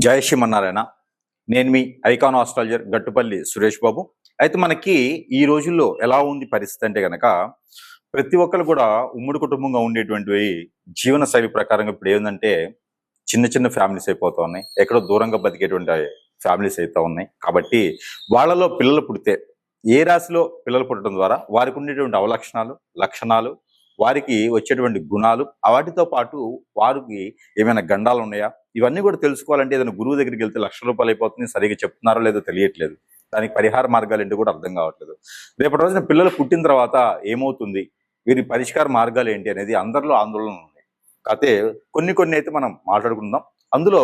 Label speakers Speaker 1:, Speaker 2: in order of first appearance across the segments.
Speaker 1: జయ శ్రీమన్నారాయణ. నేను మీ icon astrologer Gattupalli Suresh Babu. అయితే మనకి ఈ రోజుల్లో ఎలా ఉంది పరిస్థితి అంటే కనుక ప్రతి ఒక్కరు కూడా ఉమ్మడి కుటుంబంగా ఉండేటువంటి జీవన శైలి ప్రకారంగా ఇప్పుడు ఏంటంటే చిన్న చిన్న ఫ్యామిలీస్ అయిపోతా ఉన్నాయి. ఎక్కడో దూరంగా బతికేటువంటి ఫ్యామిలీస్ అయితే ఉన్నాయి. కాబట్టి వాళ్ళలో పిల్లలు పుడితే ఏ రాశిలో పిల్లలు పుట్టడం ద్వారా వారికి ఉండేటువంటి అవలక్షణాలు లక్షణాలు వారికి వచ్చేటువంటి గుణాలు వాటితో పాటు వారికి ఏమైనా గండాలు ఉన్నాయా? ఇవన్నీ కూడా తెలుసుకోవాలంటే ఏదైనా గురువు దగ్గరికి వెళ్తే లక్ష రూపాయలు అయిపోతుంది సరిగ్గా చెప్తున్నారో లేదో తెలియట్లేదు. దానికి పరిహార మార్గాలు ఏంటి కూడా అర్థం కావట్లేదు. రేపటి రోజున పిల్లలు పుట్టిన తర్వాత ఏమవుతుంది? వీరి పరిష్కార మార్గాలు ఏంటి అనేది అందరిలో ఆందోళన ఉంది అయితే కొన్ని కొన్ని అయితే మనం మాట్లాడుకుందాం. అందులో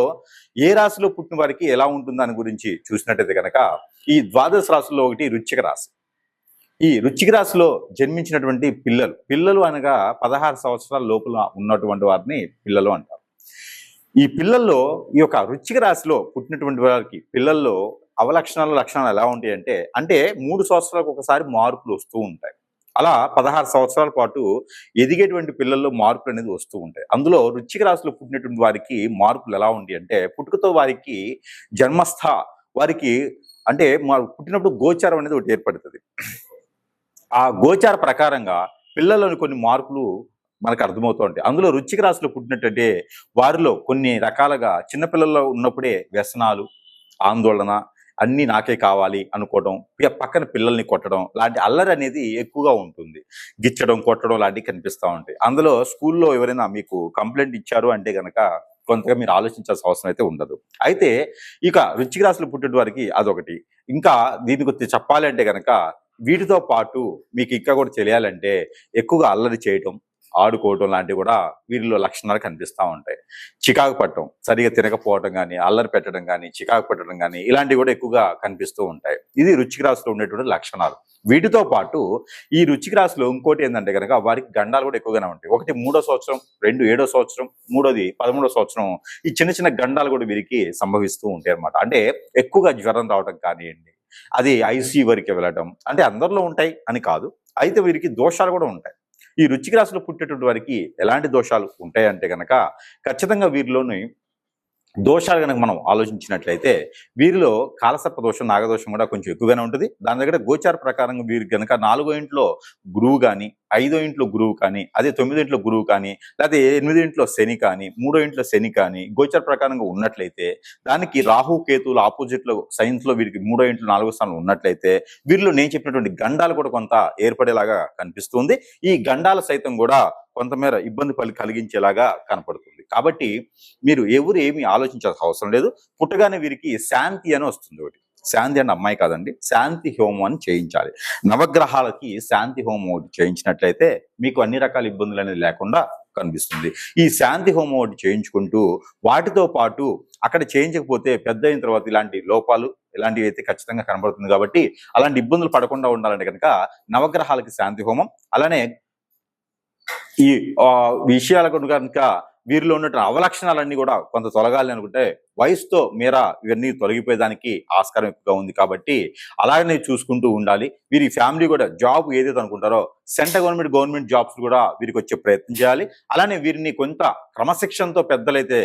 Speaker 1: ఏ రాశిలో పుట్టిన వారికి ఎలా ఉంటుంది దాని గురించి చూసినట్టయితే కనుక ఈ ద్వాదశ రాశుల్లో ఒకటి రుచిక రాశి. ఈ రుచికి రాశిలో జన్మించినటువంటి పిల్లలు పిల్లలు అనగా పదహారు సంవత్సరాల లోపల ఉన్నటువంటి వారిని పిల్లలు అంటారు. ఈ పిల్లల్లో ఈ యొక్క రుచిక రాశిలో పుట్టినటువంటి వారికి పిల్లల్లో అవలక్షణాలు లక్షణాలు ఎలా ఉంటాయి అంటే అంటే మూడు సంవత్సరాలకు ఒకసారి మార్పులు వస్తూ ఉంటాయి. అలా పదహారు సంవత్సరాల పాటు ఎదిగేటువంటి పిల్లల్లో మార్పులు అనేది వస్తూ ఉంటాయి. అందులో రుచిక రాశిలో పుట్టినటువంటి వారికి మార్పులు ఎలా ఉంటాయి అంటే పుట్టుకతో వారికి జన్మస్థ వారికి అంటే మా- పుట్టినప్పుడు గోచారం అనేది ఒకటి ఏర్పడుతుంది. ఆ గోచార ప్రకారంగా పిల్లల్లోని కొన్ని మార్పులు మనకు అర్థమవుతూ ఉంటాయి అందులో రుచిక రాశులు పుట్టినట్టంటే వారిలో కొన్ని రకాలుగా చిన్నపిల్లల్లో ఉన్నప్పుడే వ్యసనాలు ఆందోళన అన్నీ నాకే కావాలి అనుకోవడం ఇక పక్కన పిల్లల్ని కొట్టడం లాంటి అల్లరి అనేది ఎక్కువగా ఉంటుంది. గిచ్చడం కొట్టడం లాంటివి కనిపిస్తూ ఉంటాయి. అందులో స్కూల్లో ఎవరైనా మీకు కంప్లైంట్ ఇచ్చారు అంటే కనుక కొంతగా మీరు ఆలోచించాల్సిన అవసరం అయితే ఉండదు. అయితే ఇక రుచిక రాశులు పుట్టిన వారికి అదొకటి. ఇంకా దీని గురించి చెప్పాలి అంటే కనుక వీటితో పాటు మీకు ఇంకా కూడా తెలియాలంటే ఎక్కువగా అల్లరి చేయటం ఆడుకోవటం లాంటివి కూడా వీరిలో లక్షణాలు కనిపిస్తూ ఉంటాయి. చికాకు పట్టడం సరిగా తినకపోవటం కానీ అల్లరి పెట్టడం కానీ చికాకు పెట్టడం కానీ ఇలాంటివి కూడా ఎక్కువగా కనిపిస్తూ ఉంటాయి. ఇది రుచికి రాశిలో ఉండేటువంటి లక్షణాలు. వీటితో పాటు ఈ రుచికి రాశిలో ఇంకోటి ఏంటంటే కనుక వారికి గండాలు కూడా ఎక్కువగానే ఉంటాయి. ఒకటి మూడో సంవత్సరం రెండు ఏడో సంవత్సరం మూడోది పదమూడో సంవత్సరం ఈ చిన్న చిన్న గండాలు కూడా వీరికి సంభవిస్తూ ఉంటాయి అన్నమాట. అంటే ఎక్కువగా జ్వరం రావడం కానివ్వండి అది ఐసీ వరకు వెళ్ళడం అంటే అందరిలో ఉంటాయి అని కాదు. అయితే వీరికి దోషాలు కూడా ఉంటాయి. ఈ రుచికి రాశిలో పుట్టేటువంటి వారికి ఎలాంటి దోషాలు ఉంటాయంటే కనుక ఖచ్చితంగా వీరిలోని దోషాలు కనుక మనం ఆలోచించినట్లయితే వీరిలో కాలసర్ప దోషం నాగదోషం కూడా కొంచెం ఎక్కువగానే ఉంటుంది. దాని దగ్గర గోచార ప్రకారంగా వీరు కనుక నాలుగో ఇంట్లో గురువు కానీ ఐదో ఇంట్లో గురువు కానీ అదే తొమ్మిదో ఇంట్లో గురువు కానీ లేకపోతే ఎనిమిదో ఇంట్లో శని కానీ మూడో ఇంట్లో శని కానీ గోచార ప్రకారంగా ఉన్నట్లయితే దానికి రాహు కేతువులు ఆపోజిట్లో సైన్స్లో వీరికి మూడో ఇంట్లో నాలుగో స్థానంలో ఉన్నట్లయితే వీరిలో నేను చెప్పినటువంటి గండాలు కూడా కొంత ఏర్పడేలాగా కనిపిస్తుంది. ఈ గండాలు సైతం కూడా కొంతమేర ఇబ్బంది పలి కలిగించేలాగా కనపడుతుంది. కాబట్టి మీరు ఎవరు ఏమి ఆలోచించాల్సిన అవసరం లేదు. పుట్టగానే వీరికి శాంతి అని వస్తుంది ఒకటి. శాంతి అంటే అమ్మాయి కాదండి. శాంతి హోమం అని చేయించాలి. నవగ్రహాలకి శాంతి హోమం ఒకటి చేయించినట్లయితే మీకు అన్ని రకాల ఇబ్బందులు అనేది లేకుండా కనిపిస్తుంది. ఈ శాంతి హోమం ఒకటి చేయించుకుంటూ వాటితో పాటు అక్కడ చేయించకపోతే పెద్ద అయిన తర్వాత ఇలాంటి లోపాలు ఇలాంటివి అయితే ఖచ్చితంగా కనబడుతుంది కాబట్టి అలాంటి ఇబ్బందులు పడకుండా ఉండాలంటే కనుక నవగ్రహాలకి శాంతి హోమం. అలానే ఈ విషయాలకు కనుక వీరిలో ఉన్నటువంటి అవలక్షణాలన్నీ కూడా కొంత తొలగాలి అనుకుంటే వయసుతో మీరా ఇవన్నీ తొలగిపోయేదానికి ఆస్కారం ఎక్కువగా ఉంది కాబట్టి అలాగనే చూసుకుంటూ ఉండాలి. వీరి ఫ్యామిలీ కూడా జాబ్ ఏదైతే అనుకుంటారో సెంట్రల్ గవర్నమెంట్ గవర్నమెంట్ జాబ్స్ కూడా వీరికి వచ్చే ప్రయత్నం చేయాలి. అలానే వీరిని కొంత క్రమశిక్షణతో పెద్దలైతే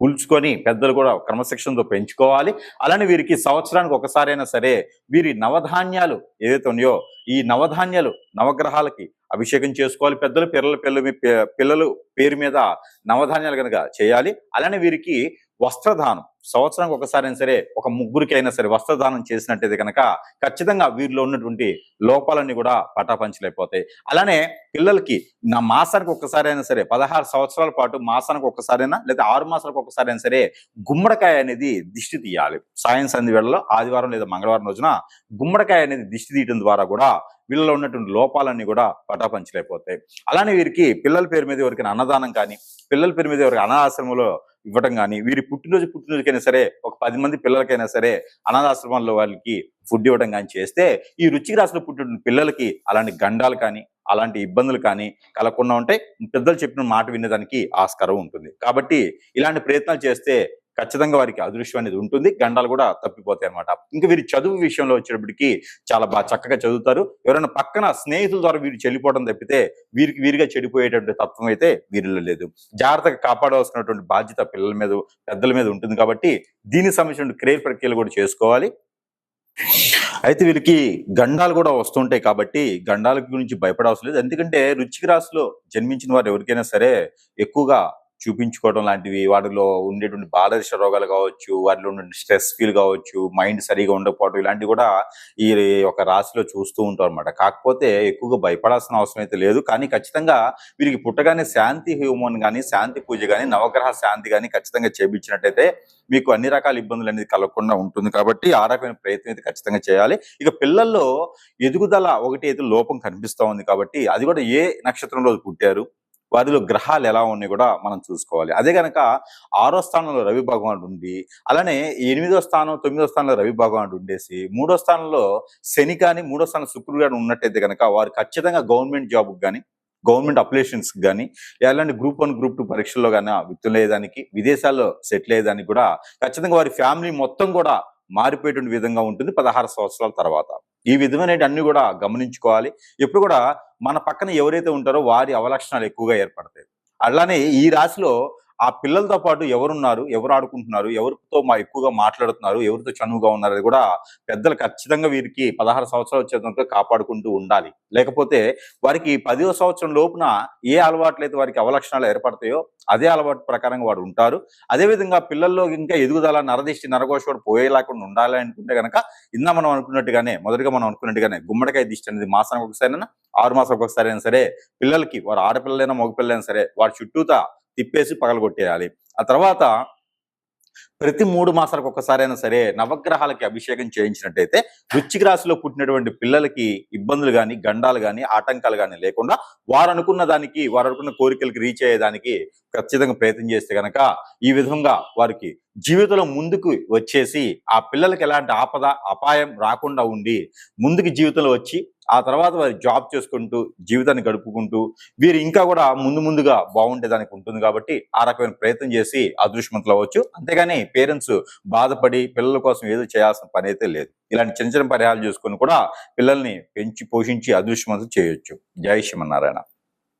Speaker 1: పులుచుకొని పెద్దలు కూడా క్రమశిక్షణతో పెంచుకోవాలి. అలానే వీరికి సంవత్సరానికి ఒకసారి అయినా సరే వీరి నవధాన్యాలు ఏదైతే ఉన్నాయో ఈ నవధాన్యాలు నవగ్రహాలకి అభిషేకం చేసుకోవాలి. పెద్దలు పిల్లల పిల్లలు పిల్లలు పేరు మీద నవధాన్యాలు కనుక చేయాలి. అలానే వీరికి వస్త్రదానం. సంవత్సరానికి ఒకసారి అయినా సరే ఒక ముగ్గురికి అయినా సరే వస్త్రదానం చేసినట్టయితే కనుక ఖచ్చితంగా వీరిలో ఉన్నటువంటి లోపాలన్నీ కూడా పటాపంచలైపోతాయి. అలానే పిల్లలకి నా మాసానికి ఒక్కసారి అయినా సరే పదహారు సంవత్సరాల పాటు మాసానికి ఒక్కసారైనా లేదా ఆరు మాసాలకు ఒక్కసారి అయినా సరే గుమ్మడికాయ అనేది దిష్టి తీయాలి. సాయం సంధి వేళలో ఆదివారం లేదా మంగళవారం రోజున గుమ్మడికాయ అనేది దిష్టి తీయడం ద్వారా కూడా వీళ్ళలో ఉన్నటువంటి లోపాలన్నీ కూడా పటాపంచలైపోతాయి. అలానే వీరికి పిల్లల పేరు మీద ఎవరికైనా అన్నదానం కానీ పిల్లల పేరు మీద ఎవరికి అనాథాశ్రమంలో ఇవ్వటం కానీ వీరి పుట్టినరోజు పుట్టినరోజుకైనా సరే ఒక పది మంది పిల్లలకైనా సరే అనాథాశ్రమాల్లో వాళ్ళకి ఫుడ్ ఇవ్వడం కానీ చేస్తే ఈ రుచికి రాసిన పుట్టిన పిల్లలకి అలాంటి గండాలు కానీ అలాంటి ఇబ్బందులు కానీ కలగకుండా ఉంటే పెద్దలు చెప్పిన మాట వినేదానికి ఆస్కారం ఉంటుంది. కాబట్టి ఇలాంటి ప్రయత్నాలు చేస్తే ఖచ్చితంగా వారికి అదృష్టం అనేది ఉంటుంది. గండాలు కూడా తప్పిపోతాయి అనమాట ఇంకా వీరి చదువు విషయంలో వచ్చేటప్పటికి చాలా బాగా చక్కగా చదువుతారు. ఎవరైనా పక్కన స్నేహితుల ద్వారా వీరు చెల్లిపోవడం తప్పితే వీరికి వీరిగా చెడిపోయేటువంటి తత్వం అయితే వీరిలో లేదు. జాగ్రత్తగా కాపాడవలసినటువంటి బాధ్యత పిల్లల మీద పెద్దల మీద ఉంటుంది కాబట్టి దీనికి సంబంధించిన క్రియర్ ప్రక్రియలు కూడా చేసుకోవాలి. అయితే వీరికి గండాలు కూడా వస్తుంటాయి కాబట్టి గండాల గురించి భయపడవలసిన లేదు. ఎందుకంటే రుచికి రాశిలో జన్మించిన వారు ఎవరికైనా సరే ఎక్కువగా చూపించుకోవడం లాంటివి వాటిలో ఉండేటువంటి బాలరిష రోగాలు కావచ్చు వాటిలో ఉండే స్ట్రెస్ ఫీల్ కావచ్చు మైండ్ సరిగా ఉండకపోవడం ఇలాంటివి కూడా ఈ ఒక రాశిలో చూస్తూ ఉంటాం అనమాట కాకపోతే ఎక్కువగా భయపడాల్సిన అవసరం అయితే లేదు. కానీ ఖచ్చితంగా వీరికి పుట్టగానే శాంతి హ్యూమోన్ కానీ శాంతి పూజ కానీ నవగ్రహ శాంతి కానీ ఖచ్చితంగా చేపించినట్టయితే మీకు అన్ని రకాల ఇబ్బందులు అనేది కలగకుండా ఉంటుంది. కాబట్టి ఆ రకమైన ప్రయత్నం అయితే ఖచ్చితంగా చేయాలి. ఇక పిల్లల్లో ఎదుగుదల ఒకటి అయితే లోపం కనిపిస్తా ఉంది కాబట్టి అది కూడా ఏ నక్షత్రంలో పుట్టారు? వారిలో గ్రహాలు ఎలా ఉన్నాయి కూడా మనం చూసుకోవాలి. అదే కనుక ఆరో స్థానంలో రవి భగవానుడు ఉండి అలానే ఎనిమిదో స్థానం తొమ్మిదో స్థానంలో రవి భగవానుడు ఉండేసి మూడో స్థానంలో శని కానీ మూడో స్థానం శుక్రుడు కానీ ఉన్నట్టయితే కనుక వారు ఖచ్చితంగా గవర్నమెంట్ జాబ్ కానీ గవర్నమెంట్ అప్లికేషన్స్కి కానీ ఎలాంటి గ్రూప్ వన్ గ్రూప్ టూ పరీక్షల్లో కానీ విత్తులేదానికి విదేశాల్లో సెటిల్ అయ్యేదానికి కూడా ఖచ్చితంగా వారి ఫ్యామిలీ మొత్తం కూడా మారిపోయేటువంటి విధంగా ఉంటుంది పదహారు సంవత్సరాల తర్వాత. ఈ విధమైన అన్ని కూడా గమనించుకోవాలి. ఎప్పుడు కూడా మన పక్కన ఎవరైతే ఉంటారో వారి అవలక్షణాలు ఎక్కువగా ఏర్పడతాయి. అలానే ఈ రాశిలో ఆ పిల్లలతో పాటు ఎవరున్నారు ఎవరు ఆడుకుంటున్నారు ఎవరితో మా ఎక్కువగా మాట్లాడుతున్నారు ఎవరితో చనువుగా ఉన్నారు అది కూడా పెద్దలు ఖచ్చితంగా వీరికి పదహారు సంవత్సరాలు వచ్చేందుకు కాపాడుకుంటూ ఉండాలి. లేకపోతే వారికి పదో సంవత్సరం లోపున ఏ అలవాట్లయితే వారికి అవలక్షణాలు ఏర్పడతాయో అదే అలవాటు ప్రకారంగా వాడు ఉంటారు. అదేవిధంగా పిల్లల్లో ఇంకా ఎదుగుదల నరదిష్టి నరకోశం పోయేలాకుండా ఉండాలి అనుకుంటే కనుక ఇందా మనం అనుకున్నట్టుగానే మొదటిగా మనం అనుకున్నట్టుగానే గుమ్మడికాయ దిష్టి అనేది మాసానికి ఒకసారైనా ఆరు మాసాలకు ఒకసారి అయినా సరే పిల్లలకి వారు ఆడపిల్లలైనా మగపిల్లైనా సరే వారి చుట్టూతా తిప్పేసి పగలగొట్టేయాలి. ఆ తర్వాత ప్రతి మూడు మాసాలకు ఒక్కసారైనా సరే నవగ్రహాలకి అభిషేకం చేయించినట్టయితే వృశ్చిక రాశిలో పుట్టినటువంటి పిల్లలకి ఇబ్బందులు కానీ గండాలు కానీ ఆటంకాలు కానీ లేకుండా వారు అనుకున్న దానికి వారు అనుకున్న కోరికలకి రీచ్ అయ్యేదానికి ఖచ్చితంగా ప్రయత్నం చేస్తే కనుక ఈ విధంగా వారికి జీవితంలో ముందుకు వచ్చేసి ఆ పిల్లలకి ఎలాంటి ఆపద అపాయం రాకుండా ఉండి ముందుకు జీవితంలో వచ్చి ఆ తర్వాత వారి జాబ్ చేసుకుంటూ జీవితాన్ని గడుపుకుంటూ వీరు ఇంకా కూడా ముందు ముందుగా బాగుండేదానికి ఉంటుంది కాబట్టి ఆ రకమైన ప్రయత్నం చేసి అదృష్టవంతులు అవ్వచ్చు. అంతేగాని పేరెంట్స్ బాధపడి పిల్లల కోసం ఏదో చేయాల్సిన పని అయితే లేదు. ఇలాంటి చిన్న చిన్న పరిహారాలు చూసుకొని కూడా పిల్లల్ని పెంచి పోషించి అదృష్టవంతులు చేయొచ్చు. జై శ్రీమన్నారాయణ.